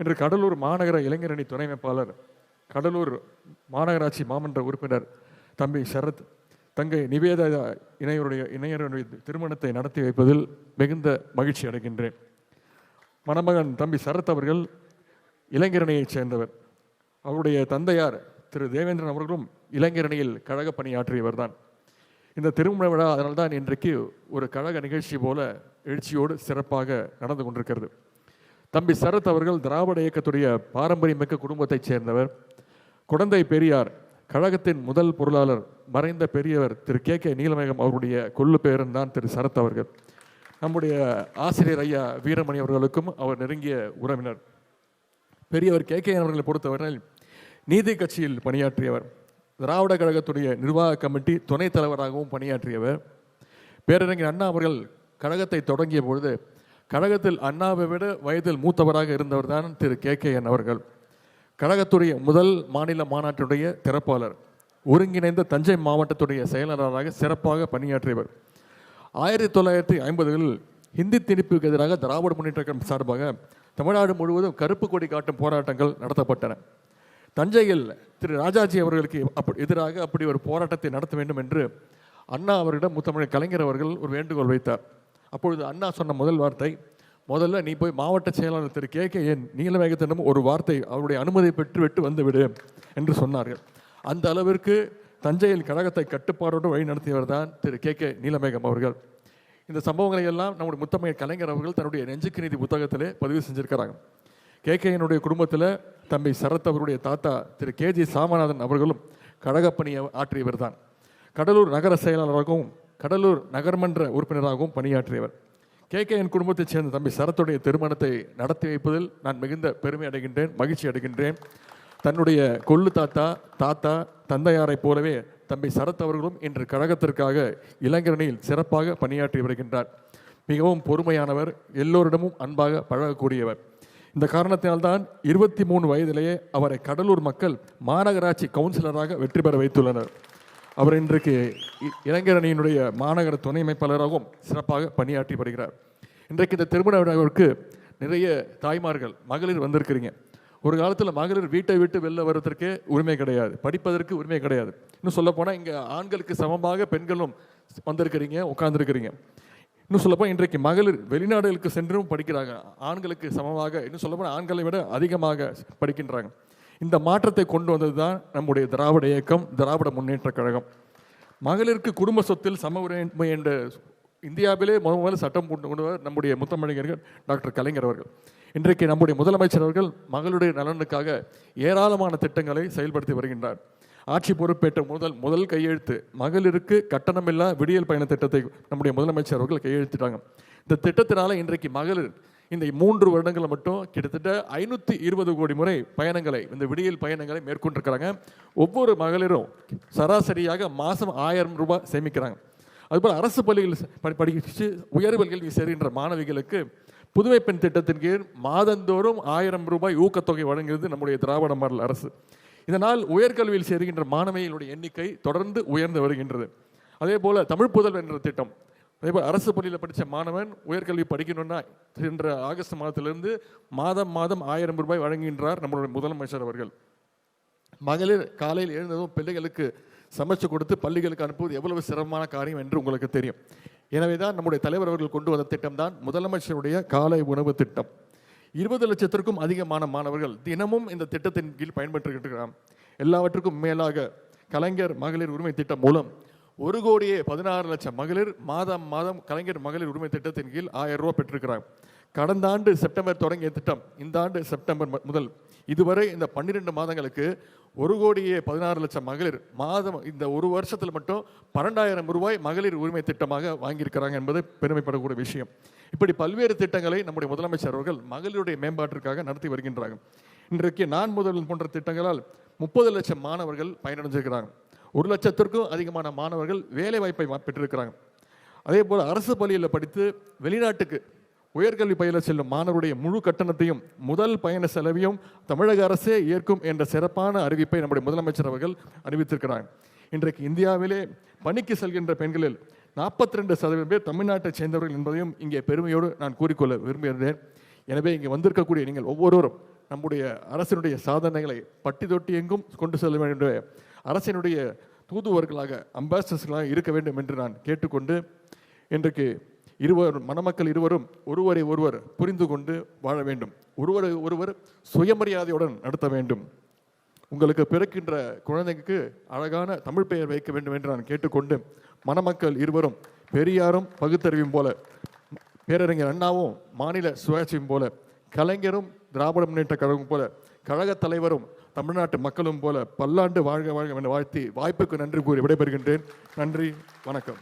இன்று கடலூர் மாநகர இளைஞரணி துணை அமைப்பாளர் கடலூர் மாநகராட்சி மாமன்ற உறுப்பினர் தம்பி சரத் தங்கை நிவேதா இணையருடைய இணையருடைய திருமணத்தை நடத்தி வைப்பதில் மிகுந்த மகிழ்ச்சி அடைகின்றேன். மணமகன் தம்பி சரத் அவர்கள் இளைஞரணியைச் சேர்ந்தவர். அவருடைய தந்தையார் திரு தேவேந்திரன் அவர்களும் இளைஞரணியில் கழக பணியாற்றியவர் தான் இந்த திருமண விழா அதனால்தான் இன்றைக்கு ஒரு கழக நிகழ்ச்சி போல எழுச்சியோடு சிறப்பாக நடந்து கொண்டிருக்கிறது. தம்பி சரத் அவர்கள் திராவிட இயக்கத்துடைய பாரம்பரியமிக்க குடும்பத்தைச் சேர்ந்தவர். குடந்தை பெரியார் கழகத்தின் முதல் பொருளாளர் மறைந்த பெரியவர் திரு கே கே நீலமேகம் அவருடைய கொள்ளு பேரன் தான் திரு சரத் அவர்கள். நம்முடைய ஆசிரியர் ஐயா வீரமணி அவர்களுக்கும் அவர் நெருங்கிய உறவினர். பெரியவர் கே கே அவர்களை பொறுத்தவரையில் நீதி கட்சியில் பணியாற்றியவர். திராவிட கழகத்துடைய நிர்வாக கமிட்டி துணைத் தலைவராகவும் பணியாற்றியவர். பேரறிஞர் அண்ணா அவர்கள் கழகத்தை தொடங்கிய பொழுது கழகத்தில் அண்ணாவை விட வயதில் மூத்தவராக இருந்தவர் தான் திரு கே கே என் அவர்கள். கழகத்துடைய முதல் மாநில மாநாட்டுடைய திறப்பாளர் ஒருங்கிணைந்த தஞ்சை மாவட்டத்துடைய செயலாளராக சிறப்பாக பணியாற்றியவர். ஆயிரத்தி தொள்ளாயிரத்தி ஐம்பதுகளில் ஹிந்தி திணிப்புக்கு எதிராக திராவிட முன்னேற்ற கழகம் சார்பாக தமிழ்நாடு முழுவதும் கருப்பு கொடி காட்டும் போராட்டங்கள் நடத்தப்பட்டன. தஞ்சையில் திரு ராஜாஜி அவர்களுக்கு அப்படி எதிராக அப்படி ஒரு போராட்டத்தை நடத்த வேண்டும் என்று அண்ணா அவரிடம் முத்தமிழ் கலைஞர் அவர்கள் ஒரு வேண்டுகோள் வைத்தார். அப்பொழுது அண்ணா சொன்ன முதல் வார்த்தை முதல்ல நீ போய் மாவட்ட செயலாளர் திரு. கே. கே. என் நீலமேகத்திடம் ஒரு வார்த்தை அவருடைய அனுமதி பெற்றுவிட்டு வந்துவிடு என்று சொன்னார்கள். அந்த அளவிற்கு தஞ்சையில் கழகத்தை கட்டுப்பாடோடு வழி நடத்தியவர் தான் திரு. கே. கே. நீலமேகம் அவர்கள். இந்த சம்பவங்களை எல்லாம் நம்முடைய முத்தமிழ் கலைஞர் அவர்கள் தன்னுடைய நெஞ்சுக்கு நீதி புத்தகத்திலே பதிவு செஞ்சிருக்கிறாங்க. கேகேயனுடைய குடும்பத்தில் தம்பி சரத் அவருடைய தாத்தா திரு. கே. ஜி. சாமநாதன் அவர்களும் கழகப்பணியை ஆற்றியவர் தான் கடலூர் நகர செயலாளராகவும் கடலூர் நகர்மன்ற உறுப்பினராகவும் பணியாற்றியவர். கே கே என் குடும்பத்தைச் சேர்ந்த தம்பி சரத்துடைய திருமணத்தை நடத்தி வைப்பதில் நான் மிகுந்த பெருமை அடைகின்றேன் மகிழ்ச்சி அடைகின்றேன். தன்னுடைய கொள்ளு தாத்தா தாத்தா தந்தையாரைப் போலவே தம்பி சரத் அவர்களும் இன்று கழகத்திற்காக இளைஞரணியில் சிறப்பாக பணியாற்றி வருகின்றார். மிகவும் பொறுமையானவர் எல்லோரிடமும் அன்பாக பழகக்கூடியவர். இந்த காரணத்தினால்தான் இருபத்தி மூணு வயதிலேயே அவரை கடலூர் மக்கள் மாநகராட்சி கவுன்சிலராக வெற்றி பெற வைத்துள்ளனர். அவர் இன்றைக்கு இ- இளைஞரணியினுடைய மாநகர துணை அமைப்பாளராகவும் சிறப்பாக பணியாற்றி வருகிறார். இன்றைக்கு இந்த திருமண விழாவிற்கு நிறைய தாய்மார்கள் மகளிர் வந்திருக்கிறீங்க. ஒரு காலத்தில் மகளிர் வீட்டை விட்டு வெளில வர்றதற்கே உரிமை கிடையாது. படிப்பதற்கு உரிமை கிடையாது. இன்னும் சொல்லப்போனால் இங்கே ஆண்களுக்கு சமமாக பெண்களும் வந்திருக்கிறீங்க உட்காந்துருக்கிறீங்க இன்னும் சொல்லப்போனால் இன்றைக்கு மகளிர் வெளிநாடுகளுக்கு சென்றும் படிக்கிறாங்க. ஆண்களுக்கு சமமாக இன்னும் சொல்லப்போனால் ஆண்களை விட அதிகமாக படிக்கின்றாங்க. இந்த மாற்றத்தை கொண்டு வந்தது தான் நம்முடைய திராவிட இயக்கம் திராவிட முன்னேற்ற கழகம். மகளிருக்கு குடும்ப சொத்தில் சம உரிமை என்ற இந்தியாவிலே முதல் முதல் சட்டம் கொண்டு கொண்டவர் நம்முடைய முத்தமிழர்கள் டாக்டர் கலைஞர் அவர்கள். இன்றைக்கு நம்முடைய முதலமைச்சர் அவர்கள் மகளுடைய நலனுக்காக ஏராளமான திட்டங்களை செயல்படுத்தி வருகின்றார். ஆட்சி பொறுப்பேற்ற முதல் முதல் கையெழுத்து மகளிருக்கு கட்டணமில்லா விடியல் பயண திட்டத்தை நம்முடைய முதலமைச்சர் அவர்கள் கையெழுத்திட்டாங்க. இந்த திட்டத்தினால இன்றைக்கு மகளிர் இந்த மூன்று வருடங்களில் மட்டும் கிட்டத்தட்ட ஐநூற்றி இருபது கோடி முறை பயணங்களை இந்த விடியல் பயணங்களை மேற்கொண்டிருக்கிறாங்க. ஒவ்வொரு மகளிரும் சராசரியாக மாதம் ஆயிரம் ரூபாய் சேமிக்கிறாங்க. அதுபோல் அரசு பள்ளிகள் படி படிச்சு உயர்வல் கல்வி சேருகின்ற மாணவிகளுக்கு புதுமை பெண் திட்டத்தின் கீழ் மாதந்தோறும் ஆயிரம் ரூபாய் ஊக்கத்தொகை வழங்குகிறது நம்முடைய திராவிட மாடல் அரசு. இதனால் உயர்கல்வியில் சேருகின்ற மாணவிகளுடைய எண்ணிக்கை தொடர்ந்து உயர்ந்து வருகின்றது. அதே போல தமிழ் புதல் என்ற திட்டம் அதேபோல் அரசு பள்ளியில் படித்த மாணவன் உயர்கல்வி படிக்கணும்னா சென்ற ஆகஸ்ட் மாதத்திலிருந்து மாதம் மாதம் ஆயிரம் ரூபாய் வழங்குகின்றார் நம்மளுடைய முதலமைச்சர் அவர்கள். மகளிர் காலையில் எழுந்ததும் பிள்ளைகளுக்கு சமைச்சு கொடுத்து பள்ளிகளுக்கு அனுப்புவது எவ்வளவு சிரமமான காரியம் என்று உங்களுக்கு தெரியும். எனவே தான் நம்முடைய தலைவர் அவர்கள் கொண்டு வந்த திட்டம் தான் முதலமைச்சருடைய காலை உணவு திட்டம். இருபது லட்சத்திற்கும் அதிகமான மாணவர்கள் தினமும் இந்த திட்டத்தின் கீழ் பயன்பெற்றுகின்றனர் எல்லாவற்றுக்கும் மேலாக கலைஞர் மகளிர் உரிமை திட்டம் மூலம் ஒரு கோடியே பதினாறு லட்சம் மகளிர் மாதம் மாதம் கலைஞர் மகளிர் உரிமை திட்டத்தின் கீழ் ஆயிரம் ரூபா பெற்றிருக்கிறார். கடந்த ஆண்டு செப்டம்பர் தொடங்கிய திட்டம் இந்த ஆண்டு செப்டம்பர் முதல். இதுவரை இந்த பன்னிரெண்டு மாதங்களுக்கு ஒரு கோடியே பதினாறு லட்சம் மகளிர் மாதம் இந்த ஒரு வருஷத்தில் மட்டும் பன்னெண்டாயிரம் ரூபாய் மகளிர் உரிமை திட்டமாக வாங்கியிருக்கிறாங்க என்பது பெருமைப்படக்கூடிய விஷயம். இப்படி பல்வேறு திட்டங்களை நம்முடைய முதலமைச்சர் அவர்கள் மகளிருடைய மேம்பாட்டிற்காக நடத்தி வருகின்றார்கள். இன்றைக்கு நான் முதல் போன்ற திட்டங்களால் முப்பது லட்சம் மாணவர்கள் பயனடைஞ்சிருக்கிறாங்க. ஒரு லட்சத்திற்கும் அதிகமான மாணவர்கள் வேலை வாய்ப்பை பெற்றிருக்கிறாங்க. அதே போல் அரசு பள்ளியில் படித்து வெளிநாட்டுக்கு உயர்கல்வி பயில செல்லும் மாணவருடைய முழு கட்டணத்தையும் முதல் பயண செலவையும் தமிழக அரசே ஏற்கும் என்ற சிறப்பான அறிவிப்பை நம்முடைய முதலமைச்சர் அவர்கள் அறிவித்திருக்கிறாங்க. இன்றைக்கு இந்தியாவிலே பணிக்கு செல்கின்ற பெண்களில் நாற்பத்தி ரெண்டு சதவீதம் பேர் தமிழ்நாட்டை சேர்ந்தவர்கள் என்பதையும் இங்கே பெருமையோடு நான் கூறிக்கொள்ள விரும்புகிறேன். எனவே இங்கே வந்திருக்கக்கூடிய நீங்கள் ஒவ்வொருவரும் நம்முடைய அரசினுடைய சாதனைகளை பட்டி தொட்டி எங்கும் கொண்டு செல்ல வேண்டும் அரசினுடைய தூதுவர்களாக அம்பாசடர்ஸ்களாக இருக்க வேண்டும் என்று நான் கேட்டுக்கொண்டு இன்றைக்கு இருவர் மணமக்கள் இருவரும் ஒருவரை ஒருவர் புரிந்து கொண்டு வாழ வேண்டும். ஒருவரை ஒருவர் சுயமரியாதையுடன் நடத்த வேண்டும். உங்களுக்கு பிறக்கின்ற குழந்தைக்கு அழகான தமிழ் பெயர் வைக்க வேண்டும் என்று நான் கேட்டுக்கொண்டு மணமக்கள் இருவரும் பெரியாரும் பகுத்தறிவும் போல பேரறிஞர் அண்ணாவும் மாநில சுயாட்சியும் போல கலைஞரும் திராவிட முன்னேற்ற கழகம் போல கழகத் தலைவரும் தமிழ்நாட்டு மக்களும் போல பல்லாண்டு வாழ்க வாழ்க என வாழ்த்தி வாய்ப்புக்கு நன்றி கூறி விடைபெறுகின்றேன். நன்றி வணக்கம்.